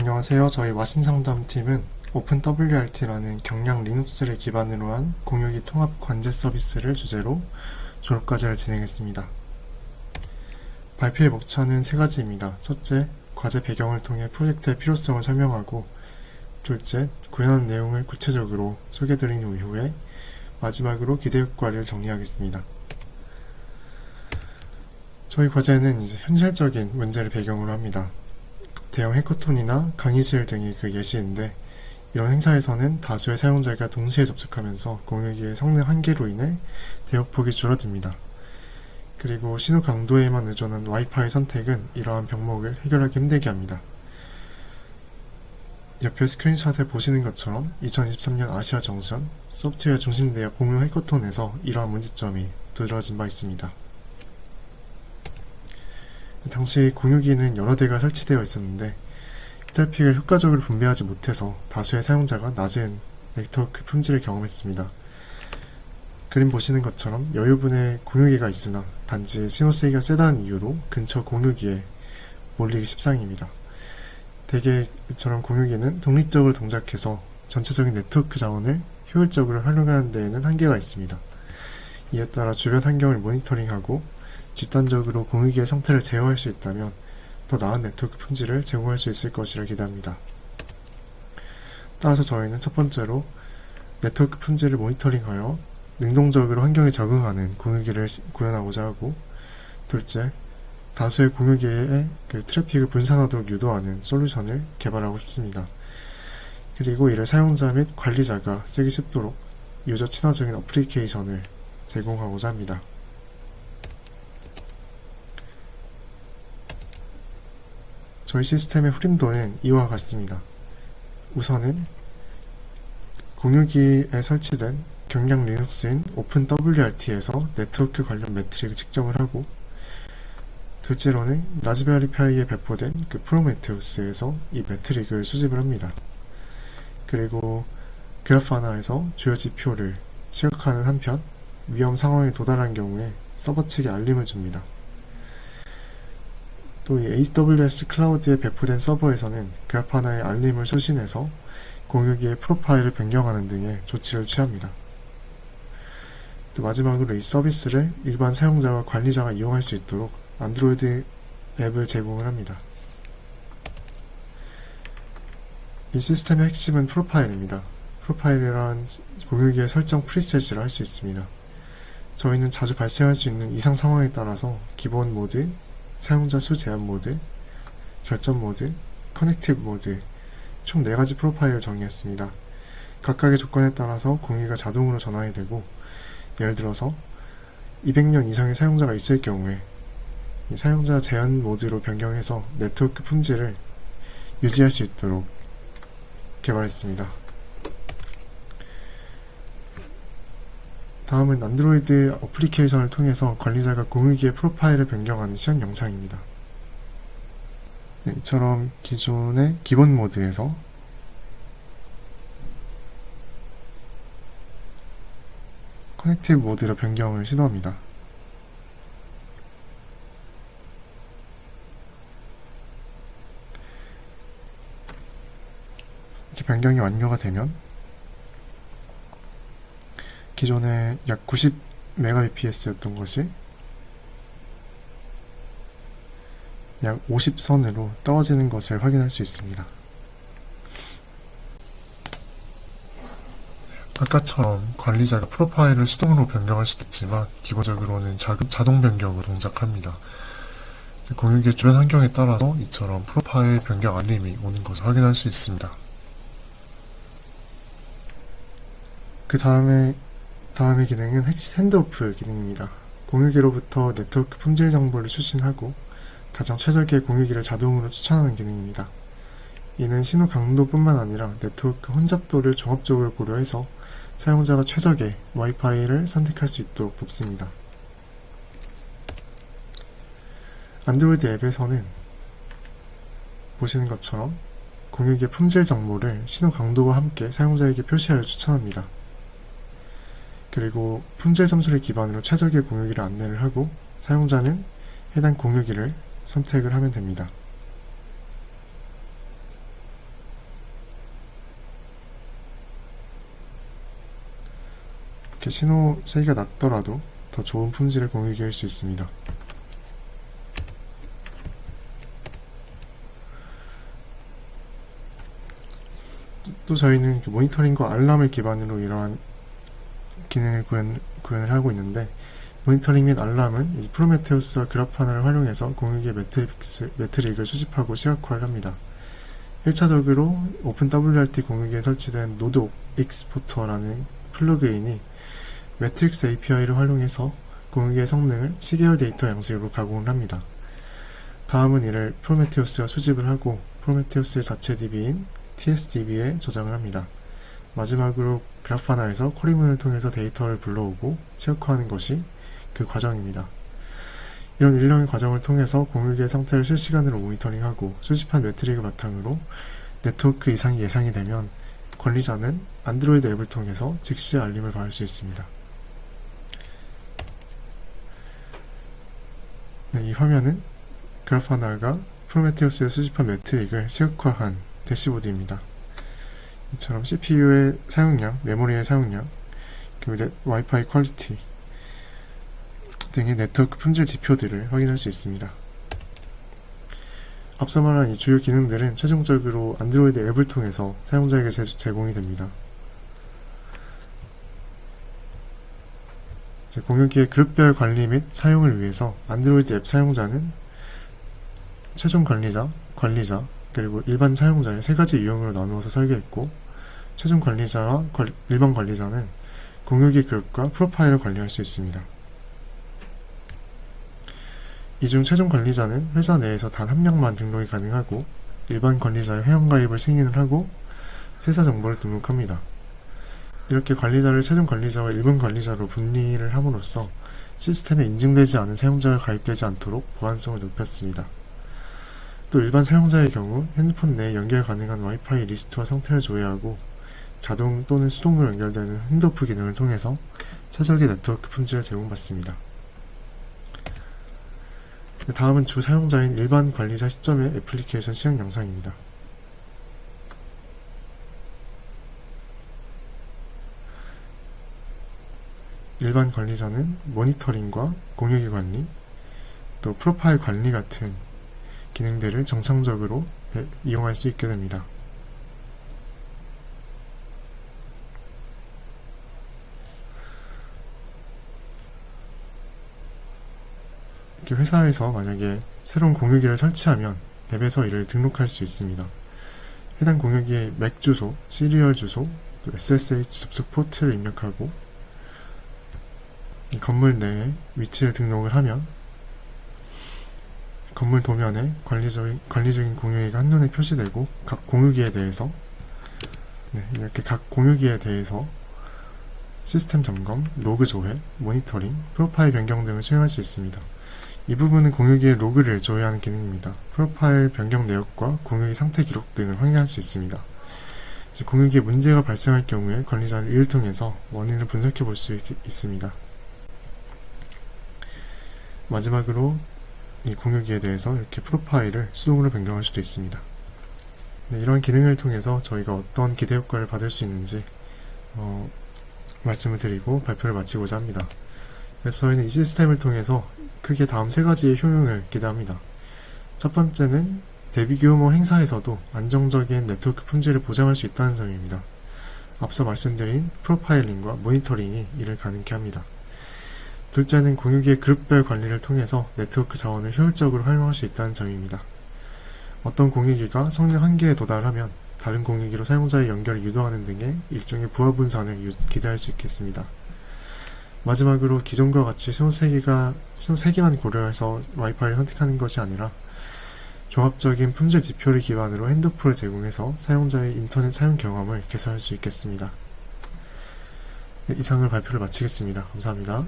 안녕하세요. 저희 와신상담팀은 OpenWRT라는 경량 리눅스를 기반으로 한 공유기 통합 관제 서비스를 주제로 졸업과제를 진행했습니다. 발표의 목차는 세 가지입니다. 첫째, 과제 배경을 통해 프로젝트의 필요성을 설명하고 둘째, 구현한 내용을 구체적으로 소개드린 이후에 마지막으로 기대 효과를 정리하겠습니다. 저희 과제는 이제 현실적인 문제를 배경으로 합니다. 대형 해커톤이나 강의실 등이 그 예시인데 이런 행사에서는 다수의 사용자가 동시에 접촉하면서 공유기의 성능 한계로 인해 대역폭이 줄어듭니다. 그리고 신호 강도에만 의존한 와이파이 선택은 이러한 병목을 해결하기 힘들게 합니다. 옆에 스크린샷을 보시는 것처럼 2023년 아시아 정션 소프트웨어 중심 대역 공유 해커톤에서 이러한 문제점이 두드러진 바 있습니다. 당시 공유기는 여러 대가 설치되어 있었는데 트래픽을 효과적으로 분배하지 못해서 다수의 사용자가 낮은 네트워크 품질을 경험했습니다. 그림 보시는 것처럼 여유분의 공유기가 있으나 단지 신호 세기가 세다는 이유로 근처 공유기에 몰리기 십상입니다. 대개 이처럼 공유기는 독립적으로 동작해서 전체적인 네트워크 자원을 효율적으로 활용하는 데에는 한계가 있습니다. 이에 따라 주변 환경을 모니터링하고 집단적으로 공유기의 상태를 제어할 수 있다면 더 나은 네트워크 품질을 제공할 수 있을 것이라 기대합니다. 따라서 저희는 첫 번째로 네트워크 품질을 모니터링하여 능동적으로 환경에 적응하는 공유기를 시- 구현하고자 하고 둘째, 다수의 공유기의 그 트래픽을 분산하도록 유도하는 솔루션을 개발하고 싶습니다. 그리고 이를 사용자 및 관리자가 쓰기 쉽도록 유저 친화적인 어플리케이션을 제공하고자 합니다. 저희 시스템의 후림도는 이와 같습니다. 우선은 공유기에 설치된 경량 리눅스인 오픈WRT에서 네트워크 관련 매트릭을 측정을 하고 둘째로는 라즈베리 파이에 배포된 그 프로메테우스에서 이 매트릭을 수집을 합니다. 그리고 그래파나에서 주요 지표를 시각하는 한편 위험 상황에 도달한 경우에 서버 측에 알림을 줍니다. 또이 AWS 클라우드에 배포된 서버에서는 그래파나의 알림을 수신해서 공유기의 프로파일을 변경하는 등의 조치를 취합니다. 또 마지막으로 이 서비스를 일반 사용자와 관리자가 이용할 수 있도록 안드로이드 앱을 제공을 합니다. 이 시스템의 핵심은 프로파일입니다. 프로파일이란 공유기의 설정 프리셋이라 할수 있습니다. 저희는 자주 발생할 수 있는 이상 상황에 따라서 기본 모드, 사용자 수 제한 모드, 절전 모드, 커넥티브 모드 총 4가지 프로파일을 정의했습니다. 각각의 조건에 따라서 공유기가 자동으로 전환이 되고 예를 들어서 200명 이상의 사용자가 있을 경우에 이 사용자 제한 모드로 변경해서 네트워크 품질을 유지할 수 있도록 개발했습니다. 다음은 안드로이드 어플리케이션을 통해서 관리자가 공유기의 프로파일을 변경하는 시연 영상입니다. 네, 이처럼 기존의 기본 모드에서 커넥티브 모드로 변경을 시도합니다. 이렇게 변경이 완료가 되면 기존에 약 90mbps였던 것이 약 50선으로 떨어지는 것을 확인할 수 있습니다. 아까처럼 관리자가 프로파일을 수동으로 변경할 수도 있지만 기본적으로는 자, 자동 변경으로 동작합니다. 공유기 주변 환경에 따라서 이처럼 프로파일 변경 알림이 오는 것을 확인할 수 있습니다. 그 다음에 다음의 기능은 핸드오프 기능입니다. 공유기로부터 네트워크 품질 정보를 수신하고 가장 최적의 공유기를 자동으로 추천하는 기능입니다. 이는 신호 강도뿐만 아니라 네트워크 혼잡도를 종합적으로 고려해서 사용자가 최적의 와이파이를 선택할 수 있도록 돕습니다. 안드로이드 앱에서는 보시는 것처럼 공유기의 품질 정보를 신호 강도와 함께 사용자에게 표시하여 추천합니다. 그리고 품질 점수를 기반으로 최적의 공유기를 안내를 하고 사용자는 해당 공유기를 선택을 하면 됩니다. 이렇게 신호 세기가 낮더라도 더 좋은 품질의 공유기일 수 있습니다. 또 저희는 그 모니터링과 알람을 기반으로 이러한 기능을 구현, 구현을 하고 있는데 모니터링 및 알람은 이 프로메테우스와 그래파나를 활용해서 공유기의 매트릭스, 매트릭을 수집하고 시각화를 합니다. 1차적으로 오픈WRT 공유기에 설치된 노드 익스포터라는 플러그인이 매트릭스 API를 활용해서 공유기의 성능을 시계열 데이터 양식으로 가공을 합니다. 다음은 이를 프로메테우스가 수집을 하고 프로메테우스의 자체 DB인 TSDB에 저장을 합니다. 마지막으로 그래파나에서 쿼리문을 통해서 데이터를 불러오고 시각화하는 것이 그 과정입니다. 이런 일련의 과정을 통해서 공유기의 상태를 실시간으로 모니터링하고 수집한 매트릭을 바탕으로 네트워크 이상이 예상이 되면 관리자는 안드로이드 앱을 통해서 즉시 알림을 받을 수 있습니다. 네, 이 화면은 그래파나가 프로메테우스에 수집한 매트릭을 시각화한 대시보드입니다. 이처럼 CPU의 사용량, 메모리의 사용량, 그리고 네- 와이파이 퀄리티 등의 네트워크 품질 지표들을 확인할 수 있습니다. 앞서 말한 이 주요 기능들은 최종적으로 안드로이드 앱을 통해서 사용자에게 제- 제공이 됩니다. 공유기의 그룹별 관리 및 사용을 위해서 안드로이드 앱 사용자는 최종 관리자, 관리자, 그리고 일반 사용자의 세 가지 유형으로 나누어서 설계했고 최종 관리자와 관- 일반 관리자는 공유기 그룹과 프로파일을 관리할 수 있습니다. 이 중 최종 관리자는 회사 내에서 단 한 명만 등록이 가능하고 일반 관리자의 회원 가입을 승인을 하고 회사 정보를 등록합니다. 이렇게 관리자를 최종 관리자와 일반 관리자로 분리를 함으로써 시스템에 인증되지 않은 사용자가 가입되지 않도록 보안성을 높였습니다. 또 일반 사용자의 경우 핸드폰 내에 연결 가능한 와이파이 리스트와 상태를 조회하고 자동 또는 수동으로 연결되는 핸드오프 기능을 통해서 최적의 네트워크 품질을 제공받습니다. 네, 다음은 주 사용자인 일반 관리자 시점의 애플리케이션 시각 영상입니다. 일반 관리자는 모니터링과 공유기 관리, 또 프로파일 관리 같은 기능들을 정상적으로 예, 이용할 수 있게 됩니다. 이렇게 회사에서 만약에 새로운 공유기를 설치하면 앱에서 이를 등록할 수 있습니다. 해당 공유기의 맥 주소, 시리얼 주소, 또 SSH 접속 포트를 입력하고 이 건물 내에 위치를 등록을 하면 건물 도면에 관리적인, 관리적인 공유기가 한눈에 표시되고 각 공유기에 대해서 네, 이렇게 각 공유기에 대해서 시스템 점검, 로그 조회, 모니터링, 프로파일 변경 등을 수행할 수 있습니다. 이 부분은 공유기의 로그를 조회하는 기능입니다. 프로파일 변경 내역과 공유기 상태 기록 등을 확인할 수 있습니다. 공유기에 문제가 발생할 경우에 관리자를 이를 통해서 원인을 분석해 볼 수 있습니다. 마지막으로 이 공유기에 대해서 이렇게 프로파일을 수동으로 변경할 수도 있습니다. 네, 이런 기능을 통해서 저희가 어떤 기대 효과를 받을 수 있는지 어, 말씀을 드리고 발표를 마치고자 합니다. 그래서 저희는 이 시스템을 통해서 크게 다음 세 가지의 효용을 기대합니다. 첫 번째는 대비 규모 행사에서도 안정적인 네트워크 품질을 보장할 수 있다는 점입니다. 앞서 말씀드린 프로파일링과 모니터링이 이를 가능케 합니다. 둘째는 공유기의 그룹별 관리를 통해서 네트워크 자원을 효율적으로 활용할 수 있다는 점입니다. 어떤 공유기가 성능 한계에 도달하면 다른 공유기로 사용자의 연결을 유도하는 등의 일종의 부하 분산을 유- 기대할 수 있겠습니다. 마지막으로 기존과 같이 신호 세기가 신호 세기만 고려해서 와이파이를 선택하는 것이 아니라 종합적인 품질 지표를 기반으로 핸드폰을 제공해서 사용자의 인터넷 사용 경험을 개선할 수 있겠습니다. 네, 이상을 발표를 마치겠습니다. 감사합니다.